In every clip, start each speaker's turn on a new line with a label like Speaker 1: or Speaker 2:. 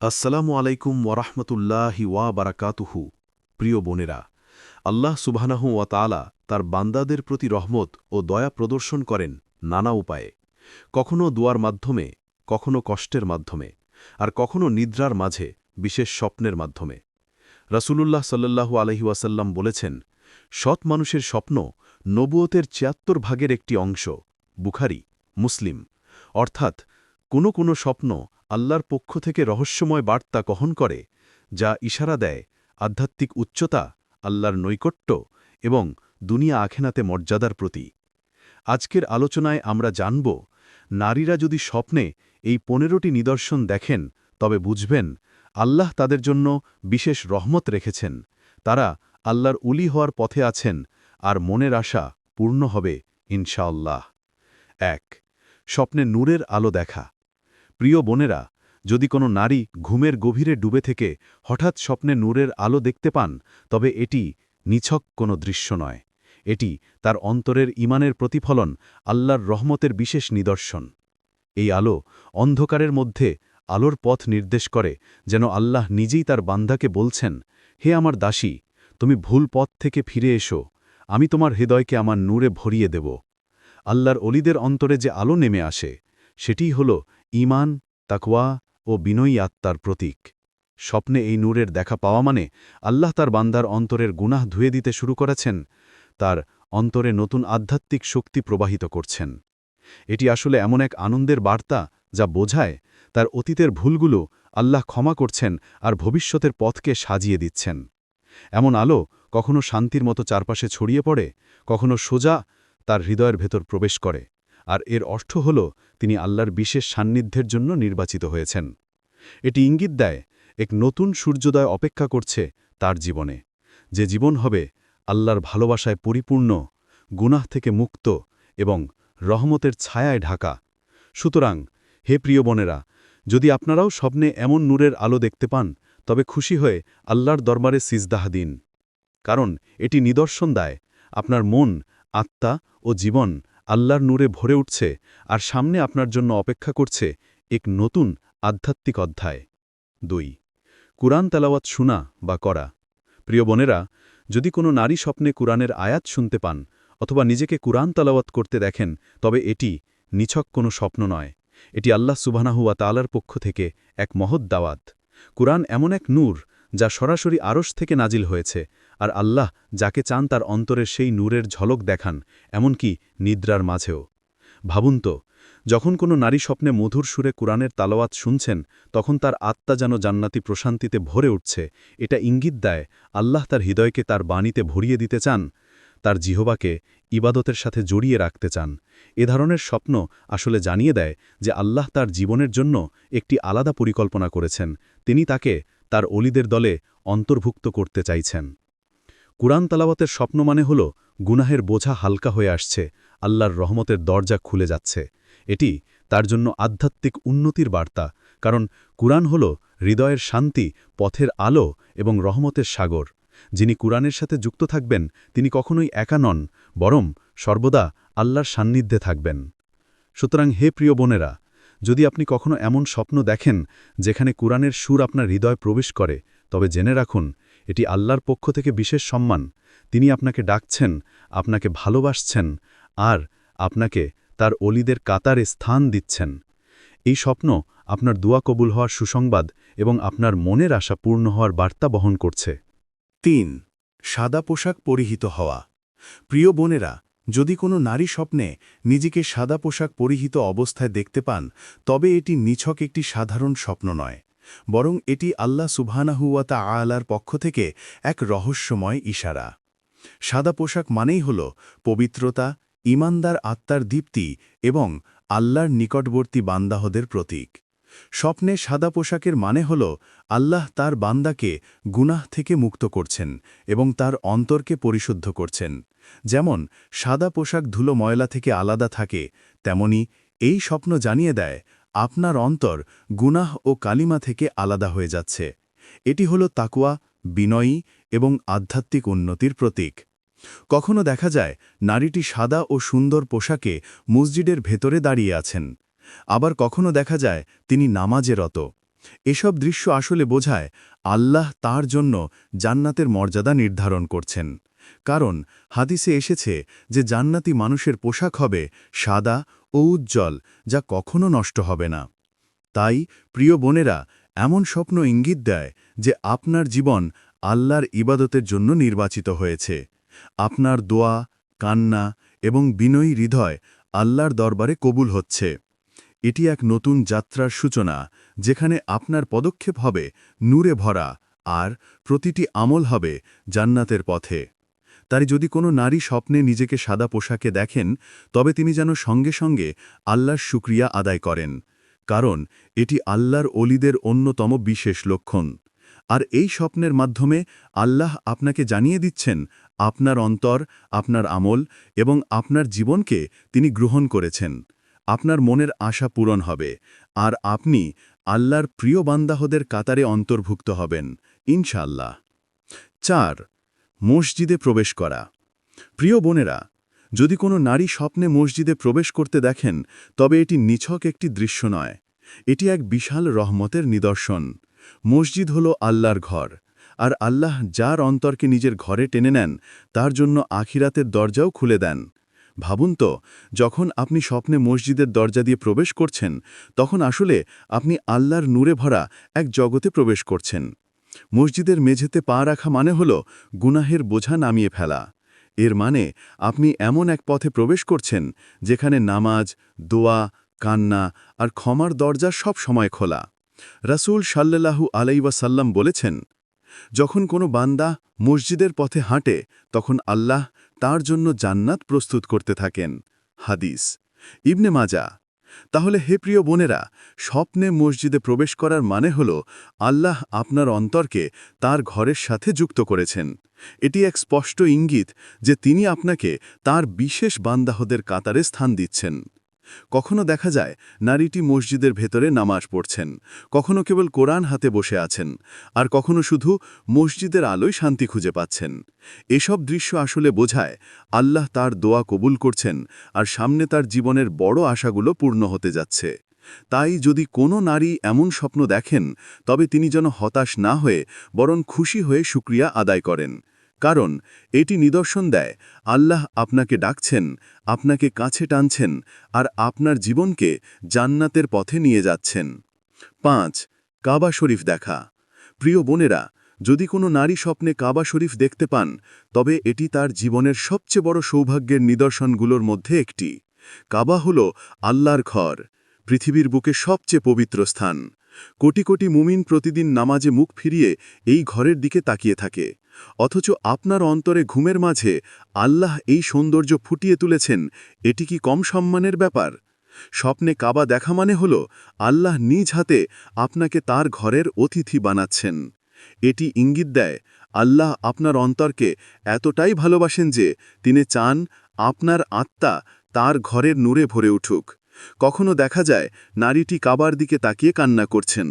Speaker 1: আসসালামু আলাইকুম ওয়ারাহমতুল্লাহি ওয়া বারাকাতুহু প্রিয় বোনেরা, আল্লাহ সুবহানাহু ওয়া তাআলা তার বান্দাদের প্রতি রহমত ও দয়া প্রদর্শন করেন নানা উপায়ে। কখনো দুয়ার মাধ্যমে, কখনো কষ্টের মাধ্যমে, আর কখনো নিদ্রার মাঝে, বিশেষ স্বপ্নের মাধ্যমে। রাসূলুল্লাহ সাল্লাল্লাহু আলহি ওয়াসাল্লাম বলেছেন, সৎ মানুষের স্বপ্ন নবুয়তের ছিয়াত্তর ভাগের একটি অংশ, বুখারি, মুসলিম। অর্থাৎ কোনো কোনো স্বপ্ন আল্লাহর পক্ষ থেকে রহস্যময় বার্তা কহন করে, যা ইশারা দেয় আধ্যাত্মিক উচ্চতা, আল্লাহর নৈকট্য এবং দুনিয়া আখেনাতে মর্যাদার প্রতি। আজকের আলোচনায় আমরা জানব, নারীরা যদি স্বপ্নে এই পনেরোটি নিদর্শন দেখেন, তবে বুঝবেন, আল্লাহ তাদের জন্য বিশেষ রহমত রেখেছেন। তারা আল্লাহর উলি হওয়ার পথে আছেন আর মনের আশা পূর্ণ হবে, ইনশাআল্লাহ। এক, স্বপ্নে নূরের আলো দেখা। প্রিয় বোনেরা, যদি কোনো নারী ঘুমের গভীরে ডুবে থেকে হঠাৎ স্বপ্নে নূরের আলো দেখতে পান, তবে এটি নিছক কোনো দৃশ্য নয়। এটি তার অন্তরের ইমানের প্রতিফলন, আল্লাহর রহমতের বিশেষ নিদর্শন। এই আলো অন্ধকারের মধ্যে আলোর পথ নির্দেশ করে, যেন আল্লাহ নিজেই তার বান্দাকে বলছেন, হে আমার দাসী, তুমি ভুল পথ থেকে ফিরে এসো, আমি তোমার হৃদয়কে আমার নূরে ভরিয়ে দেব। আল্লাহর অলিদের অন্তরে যে আলো নেমে আসে, সেটিই হল ইমান তাকওয়া ও বিনয়ী আত্মার প্রতীক। স্বপ্নে এই নূরের দেখা পাওয়া মানে আল্লাহ তার বান্দার অন্তরের গুনাহ ধুয়ে দিতে শুরু করেছেন, তার অন্তরে নতুন আধ্যাত্মিক শক্তি প্রবাহিত করছেন। এটি আসলে এমন এক আনন্দের বার্তা যা বোঝায় তার অতীতের ভুলগুলো আল্লাহ ক্ষমা করছেন আর ভবিষ্যতের পথকে সাজিয়ে দিচ্ছেন। এমন আলো কখনো শান্তির মতো চারপাশে ছড়িয়ে পড়ে, কখনো সোজা তার হৃদয়ের ভেতর প্রবেশ করে। আর এর অর্থ হল, তিনি আল্লাহর বিশেষ সান্নিধ্যের জন্য নির্বাচিত হয়েছেন। এটি ইঙ্গিত দেয়, এক নতুন সূর্যোদয় অপেক্ষা করছে তার জীবনে। যে জীবন হবে আল্লাহর ভালোবাসায় পরিপূর্ণ, গুনাহ থেকে মুক্ত এবং রহমতের ছায়ায় ঢাকা। সুতরাং, হে প্রিয় বোনেরা, যদি আপনারাও স্বপ্নে এমন নূরের আলো দেখতে পান, তবে খুশি হয়ে আল্লাহর দরবারে সিজদাহা দিন। কারণ, এটি নিদর্শন দেয়, আপনার মন, আত্মা ও জীবন আল্লাহর নূরে ভরে উঠছে আর সামনে আপনার জন্য অপেক্ষা করছে এক নতুন আধ্যাত্মিক অধ্যায়। দুই, কুরআন তালাওয়াত শোনা বা করা। প্রিয় বোনেরা, যদি কোনো নারী স্বপ্নে কুরআনের আয়াত শুনতে পান অথবা নিজেকে কুরআন তালাওয়াত করতে দেখেন, তবে এটি নিছক কোনো স্বপ্ন নয়। এটি আল্লাহ সুবানাহুয়া তালার পক্ষ থেকে এক মহৎ দাওয়াত। কুরআন এমন এক নূর যা সরাসরি আরশ থেকে নাজিল হয়েছে। আর আল্লাহ যাকে চান তার অন্তরের সেই নূরের ঝলক দেখান, এমনকি নিদ্রার মাঝেও। ভাবুন তো, যখন কোনো নারী স্বপ্নে মধুর সুরে কোরআনের তালোয়াত শুনছেন, তখন তার আত্মা যেন জান্নাতি প্রশান্তিতে ভরে উঠছে। এটা ইঙ্গিত দেয়, আল্লাহ তার হৃদয়কে তার বাণীতে ভরিয়ে দিতে চান, তার জিহবাকে ইবাদতের সাথে জড়িয়ে রাখতে চান। এ ধরনের স্বপ্ন আসলে জানিয়ে দেয় যে আল্লাহ তার জীবনের জন্য একটি আলাদা পরিকল্পনা করেছেন। তিনি তাকে তার অলিদের দলে অন্তর্ভুক্ত করতে চাইছেন। কুরআন তালাওয়াতের স্বপ্ন মানে হল, গুনাহের বোঝা হালকা হয়ে আসছে, আল্লাহর রহমতের দরজা খুলে যাচ্ছে। এটি তার জন্য আধ্যাত্মিক উন্নতির বার্তা, কারণ কুরআন হল হৃদয়ের শান্তি, পথের আলো এবং রহমতের সাগর। যিনি কুরআনের সাথে যুক্ত থাকবেন, তিনি কখনোই একা নন, বরং সর্বদা আল্লাহর সান্নিধ্যে থাকবেন। সুতরাং হে প্রিয় বোনেরা, যদি আপনি কখনো এমন স্বপ্ন দেখেন, যেখানে কুরআনের সুর আপনার হৃদয় প্রবেশ করে, তবে জেনে রাখুন এটি আল্লাহর পক্ষ থেকে বিশেষ সম্মান। তিনি আপনাকে ডাকছেন, আপনাকে ভালোবাসছেন, আর আপনাকে তার অলিদের কাতারে স্থান দিচ্ছেন। এই স্বপ্ন আপনার দোয়া কবুল হওয়ার সুসংবাদ এবং আপনার মনের আশা পূর্ণ হওয়ার বার্তা বহন করছে।
Speaker 2: তিন, সাদা পোশাক পরিহিত হওয়া। প্রিয় বোনেরা, যদি কোনো নারী স্বপ্নে নিজেকে সাদা পোশাক পরিহিত অবস্থায় দেখতে পান, তবে এটি নিছক একটি সাধারণ স্বপ্ন নয়। বরং এটি আল্লাহ সুবহানাহুয়াতা আলার পক্ষ থেকে এক রহস্যময় ইশারা। সাদা পোশাক মানেই হল পবিত্রতা ইমানদার আত্মার দীপ্তি এবং আল্লাহর নিকটবর্তী বান্দাহদের প্রতীক। স্বপ্নে সাদা পোশাকের মানে হল আল্লাহ তার বান্দাকে গুনাহ থেকে মুক্ত করছেন এবং তার অন্তরকে পরিশুদ্ধ করছেন। যেমন, সাদা পোশাক ধুলো ময়লা থেকে আলাদা থাকে, তেমনি এই স্বপ্ন জানিয়ে দেয় আপনার অন্তর গুনাহ ও কালিমা থেকে আলাদা হয়ে যাচ্ছে। এটি হল তাকুয়া বিনয়ী এবং আধ্যাত্মিক উন্নতির প্রতীক। কখনো দেখা যায়, নারীটি সাদা ও সুন্দর পোশাকে মসজিদের ভেতরে দাঁড়িয়ে আছেন। আবার কখনো দেখা যায়, তিনি নামাজে রত। এসব দৃশ্য আসলে বোঝায়, আল্লাহ তার জন্য জান্নাতের মর্যাদা নির্ধারণ করছেন। কারণ, হাদিসে এসেছে যে জান্নাতি মানুষের পোশাক হবে সাদা ও উজ্জ্বল যা কখনো নষ্ট হবে না। তাই, প্রিয় বোনেরা, এমন স্বপ্ন ইঙ্গিত দেয় যে আপনার জীবন আল্লাহর ইবাদতের জন্য নির্বাচিত হয়েছে। আপনার দোয়া, কান্না এবং বিনয়ী হৃদয় আল্লাহর দরবারে কবুল হচ্ছে। এটি এক নতুন যাত্রার সূচনা, যেখানে আপনার পদক্ষেপ হবে নূরে ভরা, আর প্রতিটি আমল হবে জান্নাতের পথে। তাই যদি কোনো নারী স্বপ্নে নিজেকে সাদা পোশাকে দেখেন, তবে তিনি যেন সঙ্গে সঙ্গে আল্লাহর শুক্রিয়া আদায় করেন, কারণ এটি আল্লাহর অলিদের অন্যতম বিশেষ লক্ষণ। আর এই স্বপ্নের মাধ্যমে আল্লাহ আপনাকে জানিয়ে দিচ্ছেন, আপনার অন্তর, আপনার আমল এবং আপনার জীবনকে তিনি গ্রহণ করেছেন। আপনার মনের আশা পূরণ হবে, আর আপনি আল্লাহর প্রিয় বান্দাহদের কাতারে অন্তর্ভুক্ত হবেন ইনশাল্লাহ চার মসজিদে প্রবেশ করা। প্রিয় বোনেরা, যদি কোনো নারী স্বপ্নে মসজিদে প্রবেশ করতে দেখেন, তবে এটি নিছক একটি দৃশ্য নয়। এটি এক বিশাল রহমতের নিদর্শন। মসজিদ হল আল্লাহর ঘর, আর আল্লাহ যার অন্তরকে নিজের ঘরে টেনে নেন, তার জন্য আখিরাতের দরজাও খুলে দেন। ভাবুন তো, যখন আপনি স্বপ্নে মসজিদের দরজা দিয়ে প্রবেশ করছেন, তখন আসলে আপনি আল্লাহর নূরে ভরা এক জগতে প্রবেশ করছেন। মসজিদের মেঝেতে পা রাখা মানে হল গুনাহের বোঝা নামিয়ে ফেলা। এর মানে আপনি এমন এক পথে প্রবেশ করছেন যেখানে নামাজ, দোয়া, কান্না আর ক্ষমার দরজা সব সময় খোলা। রাসূল সাল্লাল্লাহু আলাইওয়াসাল্লাম বলেছেন, যখন কোনো বান্দা মসজিদের পথে হাঁটে, তখন আল্লাহ তার জন্য জান্নাত প্রস্তুত করতে থাকেন। হাদিস। ইবনে মাজা তাহলে হে প্রিয় বোনেরা, স্বপ্নে মসজিদে প্রবেশ করার মানে হল আল্লাহ আপনার অন্তরকে তার ঘরের সাথে যুক্ত করেছেন। এটি এক স্পষ্ট ইঙ্গিত যে তিনি আপনাকে তার বিশেষ বান্দাহদের কাতারে স্থান দিচ্ছেন। কখনো দেখা যায় নারীটি মসজিদের ভেতরে নামাজ পড়ছেন, কখনো কেবল কোরআন হাতে বসে আছেন, আর কখনো শুধু মসজিদের আলোয় শান্তি খুঁজে পাচ্ছেন। এসব দৃশ্য আসলে বোঝায় আল্লাহ তার দোয়া কবুল করছেন আর সামনে তার জীবনের বড় আশাগুলো পূর্ণ হতে যাচ্ছে। তাই যদি কোনো নারী এমন স্বপ্ন দেখেন, তবে তিনি যেন হতাশ না হয়ে, বরং খুশি হয়ে শুক্রিয়া আদায় করেন। কারণ এটি নিদর্শন দেয়, আল্লাহ আপনাকে ডাকছেন, আপনাকে কাছে টানছেন আর আপনার জীবনকে জান্নাতের পথে নিয়ে যাচ্ছেন। পাঁচ, কাবা শরীফ দেখা। প্রিয় বোনেরা, যদি কোনো নারী স্বপ্নে কাবা শরীফ দেখতে পান, তবে এটি তার জীবনের সবচেয়ে বড় সৌভাগ্যের নিদর্শনগুলোর মধ্যে একটি। কাবা হল আল্লাহর ঘর, পৃথিবীর বুকে সবচেয়ে পবিত্র স্থান। কোটি কোটি মুমিন প্রতিদিন নামাজে মুখ ফিরিয়ে এই ঘরের দিকে তাকিয়ে থাকে। অথচ আপনার অন্তরে ঘুমের মাঝে আল্লাহ এই সৌন্দর্য ফুটিয়ে তুলেছেন, এটি কি কম সম্মানের ব্যাপার? স্বপ্নে কাবা দেখা মানে হল আল্লাহ নিজ হাতে আপনাকে তার ঘরের অতিথি বানাচ্ছেন। এটি ইঙ্গিত দেয়, আল্লাহ আপনার অন্তরকে এতটাই ভালোবাসেন যে তিনি চান আপনার আত্মা তার ঘরের নূরে ভরে উঠুক। কখনো দেখা যায় নারীটি কাবার দিকে তাকিয়ে কান্না করছেন।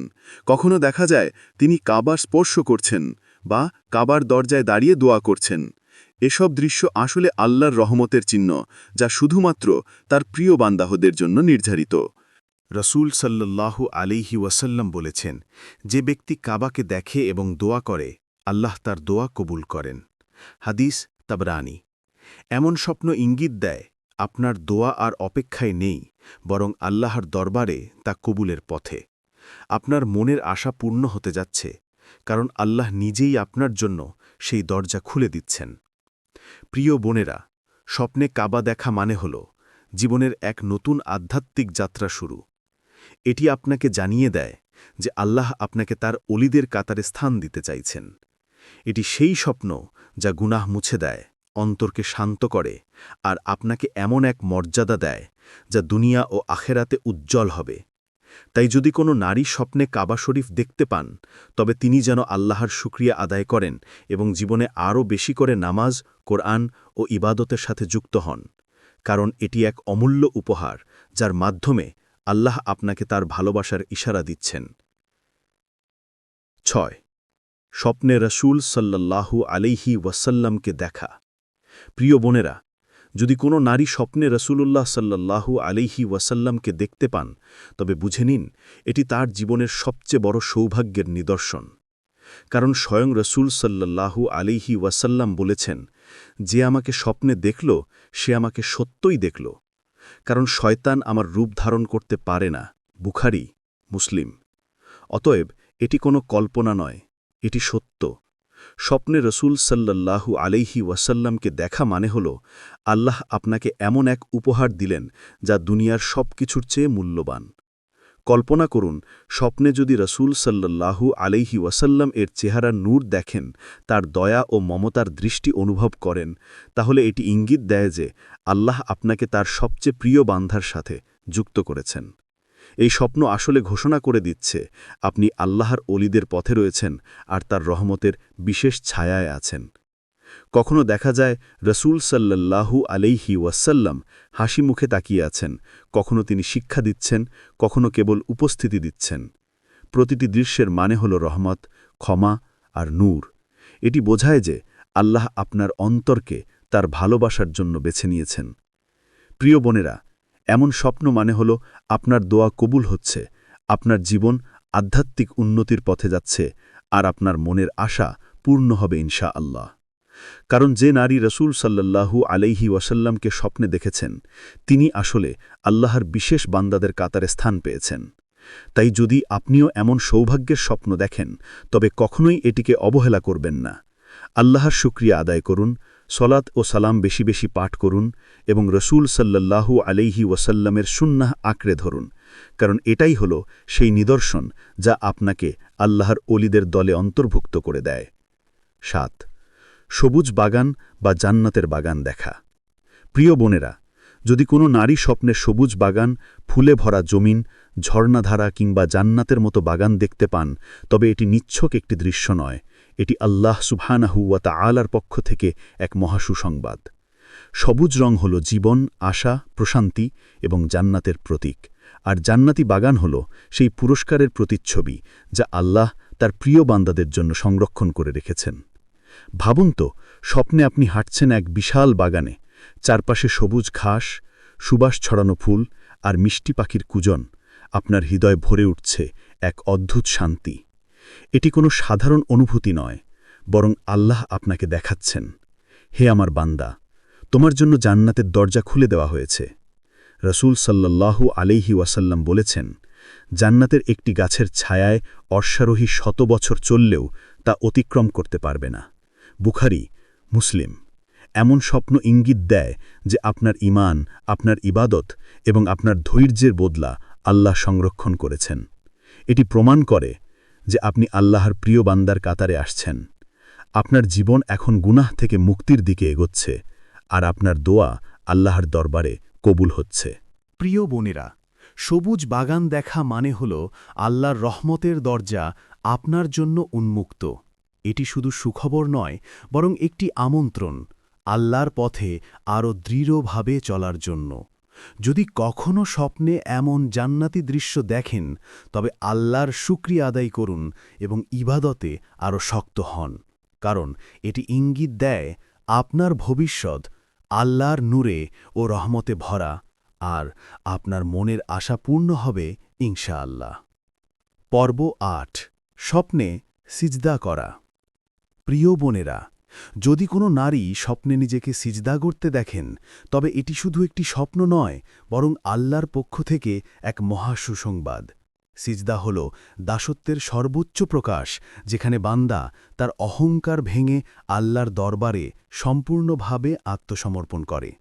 Speaker 2: কখনো দেখা যায় তিনি কাবার স্পর্শ করছেন। বা কাবার দরজায় দাঁড়িয়ে দোয়া করছেন। এসব দৃশ্য আসলে আল্লাহর রহমতের চিহ্ন, যা শুধুমাত্র তার প্রিয় বান্দাহদের জন্য নির্ধারিত।
Speaker 1: রসুল সাল্লাল্লাহু আলিহি ওয়াসাল্লাম বলেছেন, যে ব্যক্তি কাবাকে দেখে এবং দোয়া করে, আল্লাহ তার দোয়া কবুল করেন। হাদিস তাবরানি। এমন স্বপ্ন ইঙ্গিত দেয়, আপনার দোয়া আর অপেক্ষায় নেই, বরং আল্লাহর দরবারে তা কবুলের পথে। আপনার মনের আশা পূর্ণ হতে যাচ্ছে কারণ আল্লাহ নিজেই আপনার জন্য সেই দরজা খুলে দিচ্ছেন। প্রিয় বোনেরা, স্বপ্নে কাবা দেখা মানে হল জীবনের এক নতুন আধ্যাত্মিক যাত্রা শুরু। এটি আপনাকে জানিয়ে দেয় যে আল্লাহ আপনাকে তার অলিদের কাতারে স্থান দিতে চাইছেন। এটি সেই স্বপ্ন যা গুনাহ মুছে দেয়, অন্তরকে শান্ত করে আর আপনাকে এমন এক মর্যাদা দেয় যা দুনিয়া ও আখেরাতে উজ্জ্বল হবে। তাই যদি কোনো নারী স্বপ্নে কাবা শরীফ দেখতে পান, তবে তিনি যেন আল্লাহর শুক্রিয়া আদায় করেন এবং জীবনে আরও বেশি করে নামাজ, কোরআন ও ইবাদতের সাথে যুক্ত হন। কারণ এটি এক অমূল্য উপহার, যার মাধ্যমে আল্লাহ আপনাকে তার ভালোবাসার ইশারা দিচ্ছেন। ছয়। স্বপ্নে রসুল সাল্লাল্লাহু আলাইহি ওয়াসাল্লামকে দেখা। প্রিয় বোনেরা যদি কোনো নারী স্বপ্নে রসুলুল্লাহ সাল্লাল্লাহু আলাইহি ওয়াসাল্লামকে দেখতে পান, তবে বুঝে নিন, এটি তার জীবনের সবচেয়ে বড় সৌভাগ্যের নিদর্শন। কারণ স্বয়ং রসুল সাল্লাল্লাহু আলাইহি ওয়াসাল্লাম বলেছেন, যে আমাকে স্বপ্নে দেখল, সে আমাকে সত্যই দেখল। কারণ শয়তান আমার রূপ ধারণ করতে পারে না। বুখারি, মুসলিম। অতএব এটি কোনো কল্পনা নয়, এটি সত্য। স্বপ্নে রসুল সাল্লাল্লাহু আলাইহি ওয়াসাল্লামকে দেখা মানে হল, আল্লাহ আপনাকে এমন এক উপহার দিলেন যা দুনিয়ার সব কিছুর চেয়ে মূল্যবান। কল্পনা করুন, স্বপ্নে যদি রসুল সাল্লাল্লাহু আলাইহি ওয়াসাল্লাম এর চেহারা নূর দেখেন, তার দয়া ও মমতার দৃষ্টি অনুভব করেন, তাহলে এটি ইঙ্গিত দেয় যে, আল্লাহ আপনাকে তার সবচেয়ে প্রিয় বান্ধার সাথে যুক্ত করেছেন। এই স্বপ্ন আসলে ঘোষণা করে দিচ্ছে, আপনি আল্লাহর অলিদের পথে রয়েছেন আর তার রহমতের বিশেষ ছায়ায় আছেন। কখনো দেখা যায় রসুল সাল্লাল্লাহু আলাইহি ওয়াসাল্লাম হাসি মুখে তাকিয়ে আছেন, কখনো তিনি শিক্ষা দিচ্ছেন, কখনো কেবল উপস্থিতি দিচ্ছেন। প্রতিটি দৃশ্যের মানে হল রহমত, ক্ষমা আর নূর। এটি বোঝায় যে আল্লাহ আপনার অন্তরকে তার ভালোবাসার জন্য বেছে নিয়েছেন। প্রিয় বোনেরা এমন স্বপ্ন মানে হল আপনার দোয়া কবুল হচ্ছে, আপনার জীবন আধ্যাত্মিক উন্নতির পথে যাচ্ছে, আর আপনার মনের আশা পূর্ণ হবে ইনশা আল্লাহ কারণ যে নারী রসুল সাল্লাল্লাহু আলাইহি ওয়াসাল্লামকে স্বপ্নে দেখেছেন, তিনি আসলে আল্লাহর বিশেষ বান্দাদের কাতারে স্থান পেয়েছেন। তাই যদি আপনিও এমন সৌভাগ্যের স্বপ্ন দেখেন, তবে কখনোই এটিকে অবহেলা করবেন না। আল্লাহর শুক্রিয়া আদায় করুন সলাত ও সালাম বেশি বেশি পাঠ করুন এবং রসুল সাল্লাল্লাহু আলাইহি ওয়াসাল্লামের সুন্নাহ আঁকড়ে ধরুন, কারণ এটাই হল সেই নিদর্শন যা আপনাকে আল্লাহর অলিদের দলে অন্তর্ভুক্ত করে দেয়। সাত, সবুজ বাগান বা জান্নাতের বাগান দেখা। প্রিয় বোনেরা, যদি কোনো নারী স্বপ্নে সবুজ বাগান, ফুলে ভরা জমিন, ঝর্ণাধারা কিংবা জান্নাতের মতো বাগান দেখতে পান, তবে এটি নিচ্ছক একটি দৃশ্য নয়। এটি আল্লাহ সুবহানাহুয়াতা আলার পক্ষ থেকে এক মহাসুসংবাদ। সবুজ রং হল জীবন, আশা, প্রশান্তি এবং জান্নাতের প্রতীক। আর জান্নাতি বাগান হল সেই পুরস্কারের প্রতিচ্ছবি যা আল্লাহ তার প্রিয় বান্দাদের জন্য সংরক্ষণ করে রেখেছেন। ভাবুন তো, স্বপ্নে আপনি হাঁটছেন এক বিশাল বাগানে, চারপাশে সবুজ ঘাস, সুবাস ছড়ানো ফুল আর মিষ্টি পাখির কুজন। আপনার হৃদয় ভরে উঠছে এক অদ্ভুত শান্তি। এটি কোনো সাধারণ অনুভূতি নয়, বরং আল্লাহ আপনাকে দেখাচ্ছেন। হে আমার বান্দা, তোমার জন্য জান্নাতের দরজা খুলে দেওয়া হয়েছে। রসুল সাল্লাল্লাহু আলাইহি ওয়াসাল্লাম বলেছেন, জান্নাতের একটি গাছের ছায়ায় অশ্বারোহী শত বছর চললেও তা অতিক্রম করতে পারবে না। বুখারি, মুসলিম, এমন স্বপ্ন ইঙ্গিত দেয় যে আপনার ইমান আপনার ইবাদত এবং আপনার ধৈর্যের বদলা আল্লাহ সংরক্ষণ করেছেন। এটি প্রমাণ করে যে আপনি আল্লাহর প্রিয় বান্দার কাতারে আসছেন। আপনার জীবন এখন গুনাহ থেকে মুক্তির দিকে এগোচ্ছে, আর আপনার দোয়া আল্লাহর দরবারে কবুল হচ্ছে।
Speaker 2: প্রিয় বোনেরা, সবুজ বাগান দেখা মানে হল আল্লাহর রহমতের দরজা আপনার জন্য উন্মুক্ত। এটি শুধু সুখবর নয়, বরং একটি আমন্ত্রণ, আল্লাহর পথে আরও দৃঢ়ভাবে চলার জন্য। যদি কখনো স্বপ্নে এমন জান্নাতি দৃশ্য দেখেন, তবে আল্লাহর শুক্রিয়া আদায় করুন এবং ইবাদতে আরও শক্ত হন। কারণ এটি ইঙ্গিত দেয়, আপনার ভবিষ্যৎ আল্লাহর নূরে ও রহমতে ভরা, আর আপনার মনের আশা পূর্ণ হবে, ইনশাআল্লাহ। পর্ব আট, স্বপ্নে সিজদা করা। প্রিয় বোনেরা যদি কোনো নারী স্বপ্নে নিজেকে সিজদা করতে দেখেন, তবে এটি শুধু একটি স্বপ্ন নয়, বরং আল্লাহর পক্ষ থেকে এক মহা সুসংবাদ। সিজদা হল দাসত্বের সর্বোচ্চ প্রকাশ, যেখানে বান্দা তার অহংকার ভেঙে আল্লাহর দরবারে সম্পূর্ণভাবে আত্মসমর্পণ করে।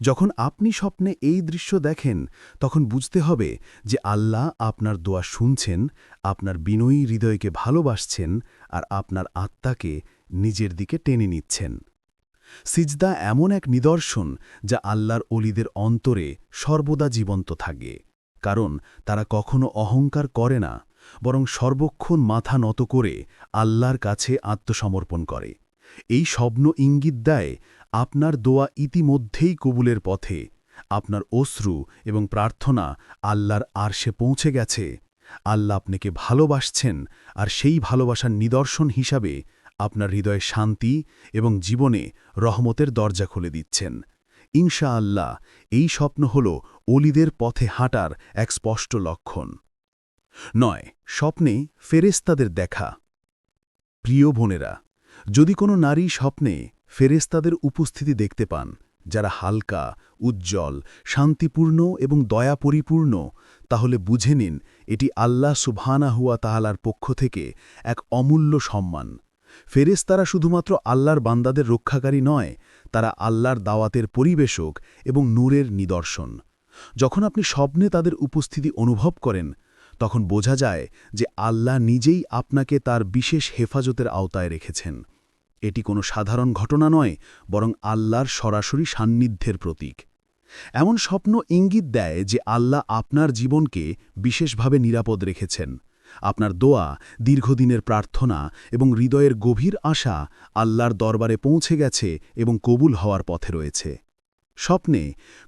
Speaker 2: যখন আপনি স্বপ্নে এই দৃশ্য দেখেন, তখন বুঝতে হবে যে আল্লাহ আপনার দোয়া শুনছেন, আপনার বিনয়ী হৃদয়কে ভালোবাসছেন আর আপনার আত্মাকে নিজের দিকে টেনে নিচ্ছেন। সিজদা এমন এক নিদর্শন যা আল্লাহর অলিদের অন্তরে সর্বদা জীবন্ত থাকে, কারণ তারা কখনো অহংকার করে না, বরং সর্বক্ষণ মাথা নত করে আল্লাহর কাছে আত্মসমর্পণ করে। এই স্বপ্ন ইঙ্গিত দেয়, আপনার দোয়া ইতিমধ্যেই কবুলের পথে, আপনার অশ্রু এবং প্রার্থনা আল্লাহর আরশে পৌঁছে গেছে, আল্লাহ আপনাকে ভালোবাসছেন আর সেই ভালোবাসার নিদর্শন হিসাবে আপনার হৃদয়ে শান্তি এবং জীবনে রহমতের দরজা খুলে দিচ্ছেন। ইনশা আল্লাহ এই স্বপ্ন হল অলিদের পথে হাঁটার এক স্পষ্ট লক্ষণ। নয়, স্বপ্নে ফেরেস্তাদের দেখা। প্রিয় বোনেরা, যদি কোনো নারী স্বপ্নে ফেরেস্তাদের উপস্থিতি দেখতে পান, যারা হালকা, উজ্জ্বল, শান্তিপূর্ণ এবং দয়া পরিপূর্ণ তাহলে বুঝে নিন এটি আল্লাহ সুবহানা হুয়া তাহালার পক্ষ থেকে এক অমূল্য সম্মান। ফেরেস্তারা শুধুমাত্র আল্লাহর বান্দাদের রক্ষাকারী নয়, তারা আল্লাহর দাওয়াতের পরিবেশক এবং নূরের নিদর্শন। যখন আপনি স্বপ্নে তাদের উপস্থিতি অনুভব করেন, তখন বোঝা যায় যে আল্লাহ নিজেই আপনাকে তার বিশেষ হেফাজতের আওতায় রেখেছেন। এটি কোনো সাধারণ ঘটনা নয়, বরং আল্লাহর সরাসরি সান্নিধ্যের প্রতীক। এমন স্বপ্ন ইঙ্গিত দেয় যে আল্লাহ আপনার জীবনকে বিশেষভাবে নিরাপদ রেখেছেন। আপনার দোয়া, দীর্ঘদিনের প্রার্থনা এবং হৃদয়ের গভীর আশা আল্লাহর দরবারে পৌঁছে গেছে এবং কবুল হওয়ার পথে রয়েছে। স্বপ্নে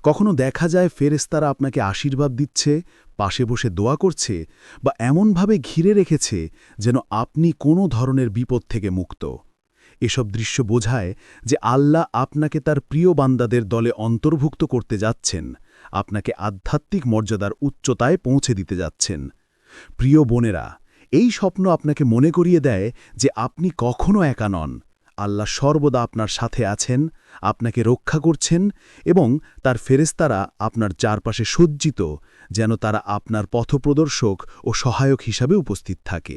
Speaker 2: কখনো দেখা যায় ফেরেস্তারা আপনাকে আশীর্বাদ দিচ্ছে, পাশে বসে দোয়া করছে বা এমনভাবে ঘিরে রেখেছে যেন আপনি কোনো ধরনের বিপদ থেকে মুক্ত। এসব দৃশ্য বোঝায় যে আল্লাহ আপনাকে তার প্রিয় বান্দাদের দলে অন্তর্ভুক্ত করতে যাচ্ছেন, আপনাকে আধ্যাত্মিক মর্যাদার উচ্চতায় পৌঁছে দিতে যাচ্ছেন। প্রিয় বোনেরা, এই স্বপ্ন আপনাকে মনে করিয়ে দেয় যে আপনি কখনো একা নন। আল্লাহ সর্বদা আপনার সাথে আছেন, আপনাকে রক্ষা করছেন এবং তার ফেরেস্তারা আপনার চারপাশে সজ্জিত, যেন তারা আপনার পথপ্রদর্শক ও সহায়ক হিসাবে উপস্থিত থাকে।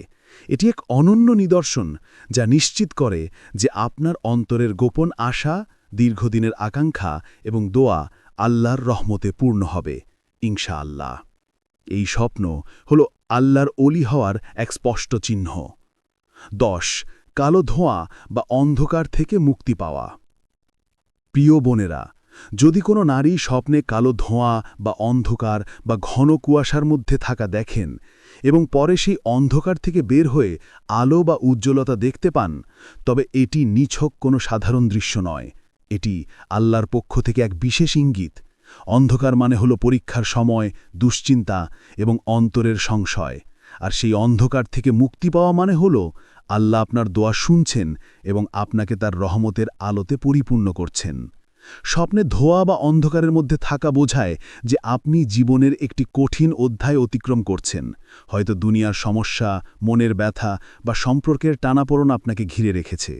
Speaker 2: এটি এক অনন্য নিদর্শন যা নিশ্চিত করে যে আপনার অন্তরের গোপন আশা, দীর্ঘদিনের আকাঙ্ক্ষা এবং দোয়া আল্লাহর রহমতে পূর্ণ হবে। ইনশা আল্লাহ এই স্বপ্ন হল আল্লাহর অলি হওয়ার এক স্পষ্ট চিহ্ন। দশ, কালো ধোঁয়া বা অন্ধকার থেকে মুক্তি পাওয়া। প্রিয় বোনেরা, যদি কোনো নারী স্বপ্নে কালো ধোঁয়া বা অন্ধকার বা ঘন কুয়াশার মধ্যে থাকা দেখেন এবং পরে সেই অন্ধকার থেকে বের হয়ে আলো বা উজ্জ্বলতা দেখতে পান, তবে এটি নিছক কোনো সাধারণ দৃশ্য নয়। এটি আল্লাহর পক্ষ থেকে এক বিশেষ ইঙ্গিত। অন্ধকার মানে হলো পরীক্ষার সময়, দুশ্চিন্তা এবং অন্তরের সংশয়। আর সেই অন্ধকার থেকে মুক্তি পাওয়া মানে হলো আল্লাহ আপনার দোয়া শুনছেন এবং আপনাকে তার রহমতের আলোতে পরিপূর্ণ করছেন। স্বপ্নে ধোয়া বা অন্ধকারের মধ্যে থাকা বোঝায় যে আপনি জীবনের একটি কঠিন অধ্যায় অতিক্রম করছেন। হয়তো দুনিয়ার সমস্যা, মনের ব্যথা বা সম্পর্কের টানাপোড়ন আপনাকে ঘিরে রেখেছে।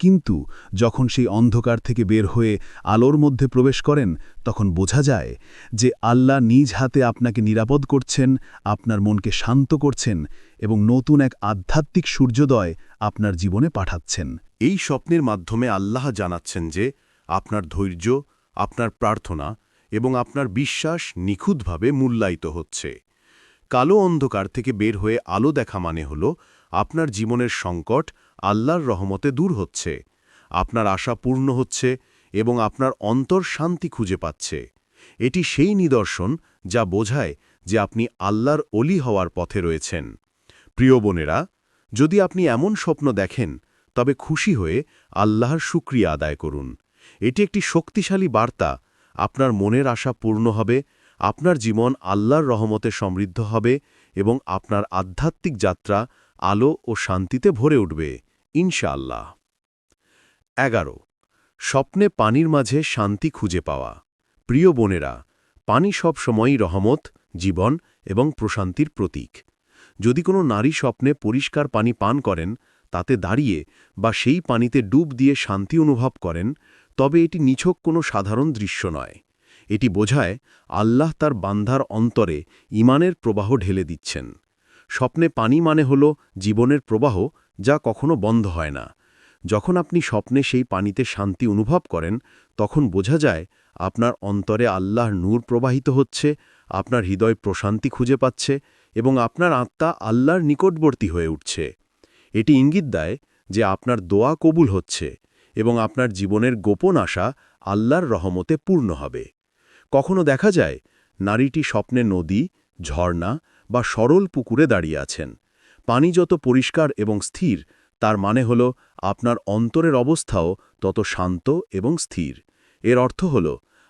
Speaker 2: কিন্তু যখন সেই অন্ধকার থেকে বের হয়ে আলোর মধ্যে প্রবেশ করেন, তখন বোঝা যায় যে আল্লাহ নিজ হাতে আপনাকে নিরাপদ করছেন, আপনার মনকে শান্ত করছেন এবং নতুন এক আধ্যাত্মিক সূর্যোদয় আপনার জীবনে পাঠাচ্ছেন।
Speaker 3: এই স্বপ্নের মাধ্যমে আল্লাহ জানাচ্ছেন যে আপনার ধৈর্য, আপনার প্রার্থনা এবং আপনার বিশ্বাস নিখুঁতভাবে মূল্যায়িত হচ্ছে। কালো অন্ধকার থেকে বের হয়ে আলো দেখা মানে হল আপনার জীবনের সংকট আল্লাহর রহমতে দূর হচ্ছে। আপনার আশা পূর্ণ হচ্ছে এবং আপনার অন্তর শান্তি খুঁজে পাচ্ছে। এটি সেই নিদর্শন যা বোঝায় যে আপনি আল্লাহর অলি হওয়ার পথে রয়েছেন। প্রিয় বোনেরা, যদি আপনি এমন স্বপ্ন দেখেন, তবে খুশি হয়ে আল্লাহর শুক্রিয়া আদায় করুন। এটি একটি শক্তিশালী বার্তা। আপনার মনের আশা পূর্ণ হবে, আপনার জীবন আল্লাহর রহমতে সমৃদ্ধ হবে এবং আপনার আধ্যাত্মিক যাত্রা আলো ও শান্তিতে ভরে উঠবে। ইনশাআল্লাহ। এগারো, স্বপ্নে পানির মাঝে শান্তি খুঁজে পাওয়া। প্রিয় বোনেরা, পানি সব সময়ই রহমত, জীবন এবং প্রশান্তির প্রতীক। যদি কোনো নারী স্বপ্নে পরিষ্কার পানি পান করেন, তাতে দাঁড়িয়ে বা সেই পানিতে ডুব দিয়ে শান্তি অনুভব করেন, তবে এটি নিছক কোনো সাধারণ দৃশ্য নয়। এটি বোঝায় আল্লাহ তার বান্ধার অন্তরে ইমানের প্রবাহ ঢেলে দিচ্ছেন। স্বপ্নে পানি মানে হল জীবনের প্রবাহ যা কখনো বন্ধ হয় না। যখন আপনি স্বপ্নে সেই পানিতে শান্তি অনুভব করেন, তখন বোঝা যায় আপনার অন্তরে আল্লাহর নূর প্রবাহিত হচ্ছে, আপনার হৃদয় প্রশান্তি খুঁজে পাচ্ছে এবং আপনার আত্মা আল্লাহর নিকটবর্তী হয়ে উঠছে। এটি ইঙ্গিত দেয় যে আপনার দোয়া কবুল হচ্ছে এবং আপনার জীবনের গোপন আশা আল্লাহর রহমতে পূর্ণ হবে। কখনো দেখা যায় নারীটি স্বপ্নে নদী, ঝর্ণা বা সরল পুকুরে দাঁড়িয়ে আছেন। পানি যত পরিষ্কার এবং স্থির, তার মানে হল আপনার অন্তরের অবস্থাও তত শান্ত এবং স্থির। এর অর্থ হল,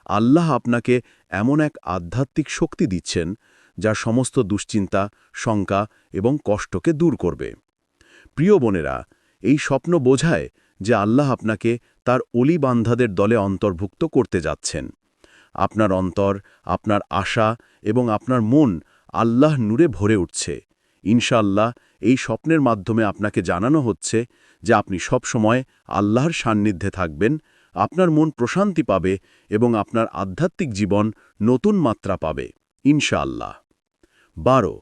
Speaker 3: আল্লাহ আপনাকে এমন এক আধ্যাত্মিক শক্তি দিচ্ছেন, যা সমস্ত দুশ্চিন্তা, শঙ্কা এবং কষ্টকে দূর করবে। প্রিয় বোনেরা, এই স্বপ্ন বোঝায় যে আল্লাহ আপনাকে তার অলি বান্ধাদের দলে অন্তর্ভুক্ত করতে যাচ্ছেন। আপনার অন্তর, আপনার আশা এবং আপনার মন আল্লাহ নূরে ভরে উঠছে। ইনশাআল্লাহ, এই স্বপ্নের মাধ্যমে আপনাকে জানানো হচ্ছে যে আপনি সব সময় আল্লাহর সান্নিধ্যে থাকবেন, আপনার মন প্রশান্তি পাবে এবং আপনার আধ্যাত্মিক জীবন নতুন মাত্রা পাবে, ইনশাআল্লাহ। বারো,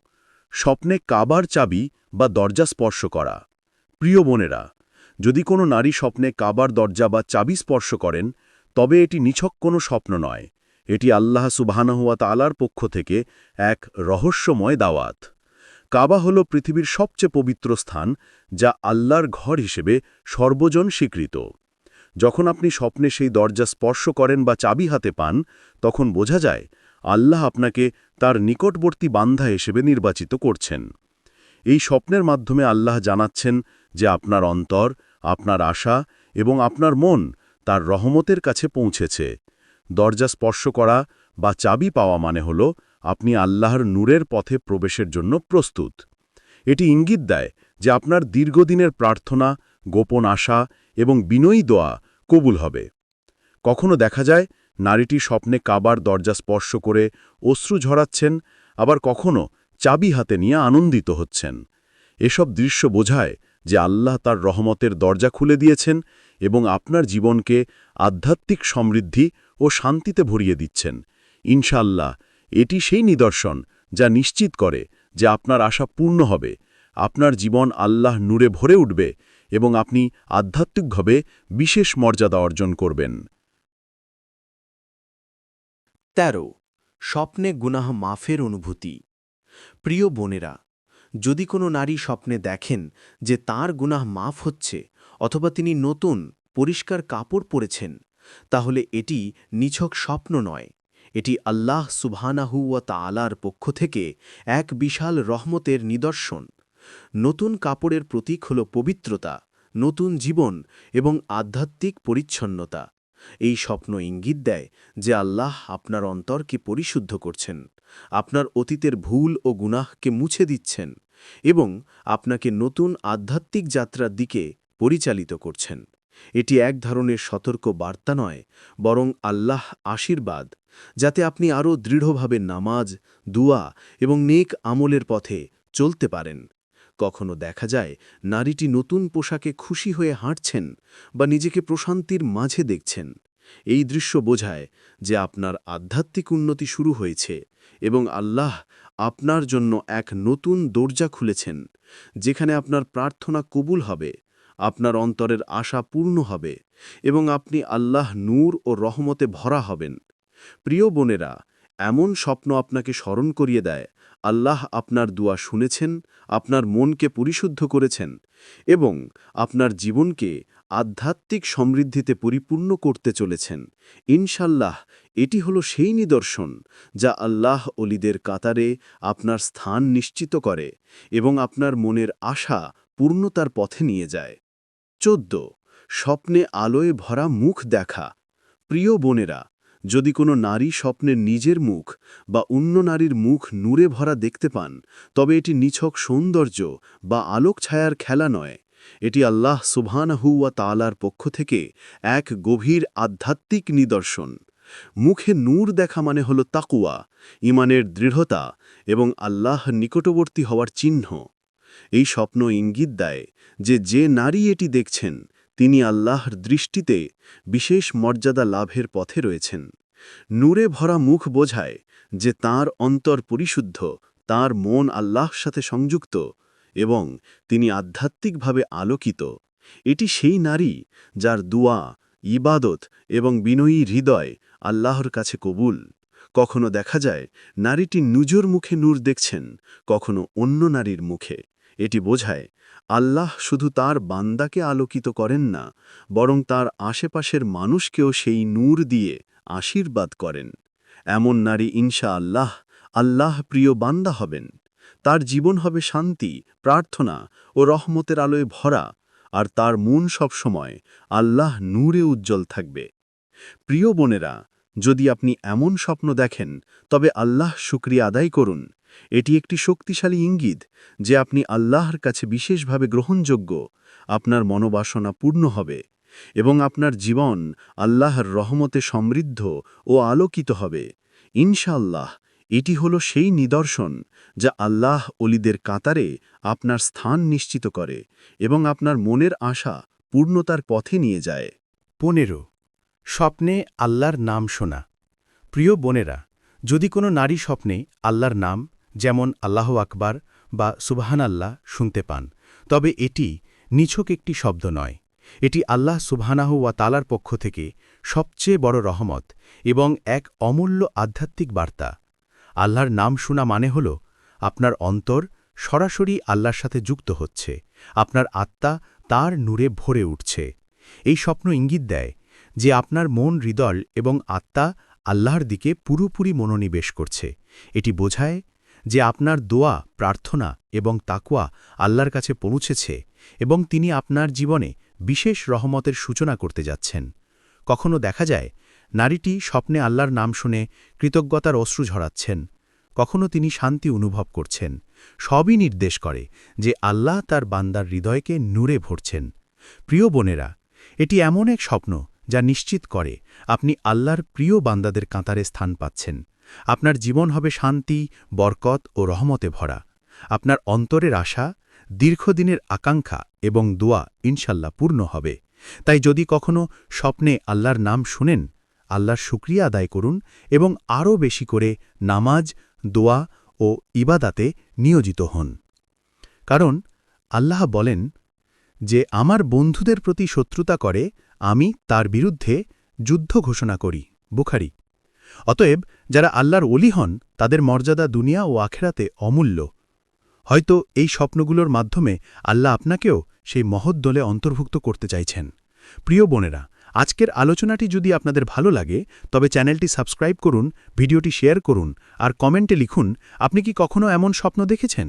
Speaker 3: স্বপ্নে কাবার চাবি বা দরজা স্পর্শ করা। প্রিয় বোনেরা, যদি কোনো নারী স্বপ্নে কাবার দরজা বা চাবি স্পর্শ করেন, তবে এটি নিছক কোনো স্বপ্ন নয়। এটি আল্লাহ সুবাহানহুয়া তালার পক্ষ থেকে এক রহস্যময় দাওয়াত। কাবা হল পৃথিবীর সবচেয়ে পবিত্র স্থান, যা আল্লাহর ঘর হিসেবে সর্বজন স্বীকৃত যখন আপনি স্বপ্নে সেই দরজা স্পর্শ করেন বা চাবি হাতে পান, তখন বোঝা যায়, আল্লাহ আপনাকে তার নিকটবর্তী বান্ধা হিসেবে নির্বাচিত করছেন। এই স্বপ্নের মাধ্যমে আল্লাহ জানাচ্ছেন যে আপনার অন্তর, আপনার আশা এবং আপনার মন তার রহমতের কাছে পৌঁছেছে। দরজা স্পর্শ করা বা চাবি পাওয়া মানে হল আপনি আল্লাহর নূরের পথে প্রবেশের জন্য প্রস্তুত। এটি ইঙ্গিত দেয় যে আপনার দীর্ঘদিনের প্রার্থনা, গোপন আশা এবং বিনয়ী দোয়া কবুল হবে। কখনো দেখা যায় নারীটি স্বপ্নে কাবার দরজা স্পর্শ করে অশ্রু ঝরাচ্ছেন, আবার কখনো চাবি হাতে নিয়ে আনন্দিত হচ্ছেন। এসব দৃশ্য বোঝায় যে আল্লাহ তার রহমতের দরজা খুলে দিয়েছেন এবং আপনার জীবনকে আধ্যাত্মিক সমৃদ্ধি ও শান্তিতে ভরিয়ে দিচ্ছেন। ইনশাল্লাহ এটি সেই নিদর্শন যা নিশ্চিত করে যে আপনার আশা পূর্ণ হবে, আপনার জীবন আল্লাহ নূরে ভরে উঠবে এবং আপনি আধ্যাত্মিকভাবে বিশেষ মর্যাদা অর্জন করবেন।
Speaker 4: ১৩ স্বপ্নে গুনাহ মাফের অনুভূতি। প্রিয় বোনেরা, যদি কোনো নারী স্বপ্নে দেখেন যে তার গুনাহ মাফ হচ্ছে অথবা তিনি নতুন, পরিষ্কার কাপড় পরেছেন, তাহলে এটি নিছক স্বপ্ন নয়। এটি আল্লাহ সুবহানাহু ওয়া তাআলার পক্ষ থেকে এক বিশাল রহমতের নিদর্শন। নতুন কাপড়ের প্রতীক হল পবিত্রতা, নতুন জীবন এবং আধ্যাত্মিক পরিচ্ছন্নতা। এই স্বপ্ন ইঙ্গিত দেয় যে আল্লাহ আপনার অন্তরকে পরিশুদ্ধ করছেন, আপনার অতীতের ভুল ও গুনাহকে মুছে দিচ্ছেন এবং আপনাকে নতুন আধ্যাত্মিক যাত্রার দিকে পরিচালিত করছেন। এটি এক ধরনের সতর্ক বার্তা নয়, বরং আল্লাহ আশীর্বাদ। যাতে আপনি আরও দৃঢ়ভাবে নামাজ, দুয়া এবং নেক আমলের পথে চলতে পারেন। কখনো দেখা যায় নারীটি নতুন পোশাকে খুশি হয়ে হাঁটছেন বা নিজেকে প্রশান্তির মাঝে দেখছেন। এই দৃশ্য বোঝায় যে আপনার আধ্যাত্মিক উন্নতি শুরু হয়েছে এবং আল্লাহ আপনার জন্য এক নতুন দরজা খুলেছেন, যেখানে আপনার প্রার্থনা কবুল হবে, আপনার অন্তরের আশা পূর্ণ হবে এবং আপনি আল্লাহ নূর ও রহমতে ভরা হবেন। প্রিয় বোনেরা, এমন স্বপ্ন আপনাকে স্মরণ করিয়ে দেয়, আল্লাহ আপনার দুয়া শুনেছেন, আপনার মনকে পরিশুদ্ধ করেছেন এবং আপনার জীবনকে আধ্যাত্মিক সমৃদ্ধিতে পরিপূর্ণ করতে চলেছেন। ইনশাল্লাহ, এটি হলো সেই নিদর্শন যা আল্লাহ অলিদের কাতারে আপনার স্থান নিশ্চিত করে এবং আপনার মনের আশা পূর্ণতার পথে নিয়ে যায়। চোদ্দ, স্বপ্নে আলোয় ভরা মুখ দেখা। প্রিয় বোনেরা যদি কোনো নারী স্বপ্নের নিজের মুখ বা অন্য নারীর মুখ নূরে ভরা দেখতে পান, তবে এটি নিছক সৌন্দর্য বা আলোক ছায়ার খেলা নয়। এটি আল্লাহ সুবহানাহুয়া তালার পক্ষ থেকে এক গভীর আধ্যাত্মিক নিদর্শন। মুখে নূর দেখা মানে হল তাকুয়া ইমানের দৃঢ়তা এবং আল্লাহ নিকটবর্তী হওয়ার চিহ্ন। এই স্বপ্ন ইঙ্গিত দেয় যে যে নারী এটি দেখছেন তিনি আল্লাহর দৃষ্টিতে বিশেষ মর্যাদা লাভের পথে রয়েছেন। নূরে ভরা মুখ বোঝায় যে তার অন্তর পরিশুদ্ধ, তার মন আল্লাহর সাথে সংযুক্ত এবং তিনি আধ্যাত্মিকভাবে আলোকিত। এটি সেই নারী যার দুয়া, ইবাদত এবং বিনয়ী হৃদয় আল্লাহর কাছে কবুল। কখনো দেখা যায় নারীটি নিজের মুখে নূর দেখছেন, কখনো অন্য নারীর মুখে। এটি বোঝায় আল্লাহ শুধু তার বান্দাকে আলোকিত করেন না, বরং তার আশেপাশের মানুষকেও সেই নূর দিয়ে আশীর্বাদ করেন। এমন নারী ইনশা আল্লাহ আল্লাহ প্রিয় বান্দা হবেন। তার জীবন হবে শান্তি, প্রার্থনা ও রহমতের আলোয় ভরা, আর তার মন সবসময় আল্লাহ নূরে উজ্জ্বল থাকবে। প্রিয় বোনেরা, যদি আপনি এমন স্বপ্ন দেখেন, তবে আল্লাহ শুক্রিয়া আদায় করুন। এটি একটি শক্তিশালী ইঙ্গিত যে আপনি আল্লাহর কাছে বিশেষভাবে গ্রহণযোগ্য, আপনার মনোবাসনা পূর্ণ হবে
Speaker 3: এবং আপনার জীবন আল্লাহর রহমতে সমৃদ্ধ ও আলোকিত হবে। ইনশাআল্লাহ, এটি হল সেই নিদর্শন যা আল্লাহ অলিদের কাতারে আপনার স্থান নিশ্চিত করে এবং আপনার মনের আশা পূর্ণতার পথে নিয়ে যায়।
Speaker 2: পনেরো, স্বপ্নে আল্লাহর নাম শোনা। প্রিয় বোনেরা, যদি কোনো নারী স্বপ্নে আল্লাহর নাম যেমন আল্লাহ আকবার বা সুবাহান আল্লাহ শুনতে পান। তবে এটি নিছক একটি শব্দ নয়। এটি আল্লাহ সুবহানাহু ওয়া তালার পক্ষ থেকে সবচেয়ে বড় রহমত এবং এক অমূল্য আধ্যাত্মিক বার্তা। আল্লাহর নাম শোনা মানে হল, আপনার অন্তর সরাসরি আল্লাহর সাথে যুক্ত হচ্ছে, আপনার আত্মা তার নূরে ভরে উঠছে। এই স্বপ্ন ইঙ্গিত দেয় যে আপনার মন হৃদয় এবং আত্মা আল্লাহর দিকে পুরোপুরি মনোনিবেশ করছে। এটি বোঝায় যে আপনার দোয়া, প্রার্থনা এবং তাকুয়া আল্লাহর কাছে পৌঁছেছে এবং তিনি আপনার জীবনে বিশেষ রহমতের সূচনা করতে যাচ্ছেন। কখনো দেখা যায়, নারীটি স্বপ্নে আল্লাহর নাম শুনে কৃতজ্ঞতার অশ্রু ঝরাচ্ছেন। কখনো তিনি শান্তি অনুভব করছেন। সবই নির্দেশ করে যে আল্লাহ তার বান্দার হৃদয়কে নূরে ভরছেন। প্রিয় বোনেরা, এটি এমন এক স্বপ্ন যা নিশ্চিত করে আপনি আল্লাহর প্রিয় বান্দাদের কাঁতারে স্থান পাচ্ছেন। আপনার জীবন হবে শান্তি, বরকত ও রহমতে ভরা। আপনার অন্তরের আশা, দীর্ঘদিনের আকাঙ্ক্ষা এবং দোয়া ইনশাল্লাহ পূর্ণ হবে। তাই যদি কখনো স্বপ্নে আল্লাহর নাম শুনেন, আল্লাহর শুক্রিয়া আদায় করুন এবং আরও বেশি করে নামাজ, দোয়া ও ইবাদাতে নিয়োজিত হন। কারণ আল্লাহ বলেন যে, আমার বন্ধুদের প্রতি শত্রুতা করে আমি তার বিরুদ্ধে যুদ্ধ ঘোষণা করি। বুখারি। অতএব যারা আল্লাহর অলি হন, তাদের মর্যাদা দুনিয়া ও আখেরাতে অমূল্য। হয়তো এই স্বপ্নগুলোর মাধ্যমে আল্লাহ আপনাকেও সেই মহৎ দলে অন্তর্ভুক্ত করতে চাইছেন। প্রিয় বোনেরা, আজকের আলোচনাটি যদি আপনাদের ভালো লাগে, তবে চ্যানেলটি সাবস্ক্রাইব করুন, ভিডিওটি শেয়ার করুন, আর কমেন্টে লিখুন, আপনি কি কখনো এমন স্বপ্ন দেখেছেন?